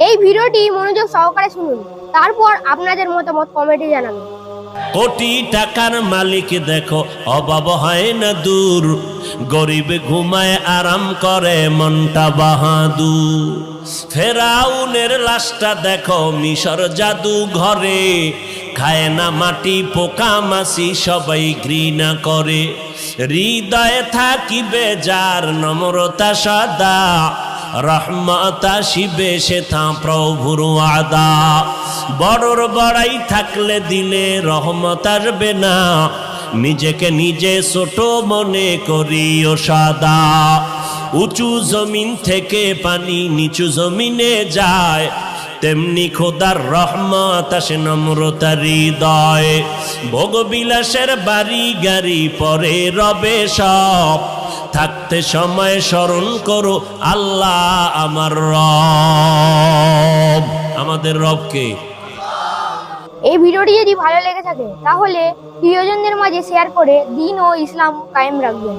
এই ভিডিওটি মনোযোগ সহকারে শুনুন। তারপর আপনাদের মতামত কমেন্টে জানাবেন। কোটি টাকার মালিক দেখো, অভাব হয় না দূর। গরিব ঘুমায়, আরাম করে, মনটা বাহাদুর। ফেরাউনের লাশটা দেখো, মিশর জাদু ঘরে। খায় না মাটি, পোকা মাসি সবাই ঘৃণা করে। হৃদয়ে থাকিবে যার নম্রতা সদা। রহমতা শিবে সে থা প্রভুর আদা বড়র বড়াই থাকলে দিলে রহমত আসবে না। নিজেকে নিজে ছোট মনে করি ও সাদা। উঁচু জমিন থেকে পানি নিচু জমিনে যায়। তেমনি খোদার রহমত আসে নম্রতার হৃদয়। ভোগবিলাসের বাড়ি গাড়ি পরে রবে সব। থাকতে সময় স্মরণ করো, আল্লাহ আমার রব। আমাদের রবকে এই ভিডিওটি যদি ভালো লেগে থাকে, তাহলে প্রিয়জনদের মাঝে শেয়ার করে দিন ও ইসলাম কায়েম রাখবেন।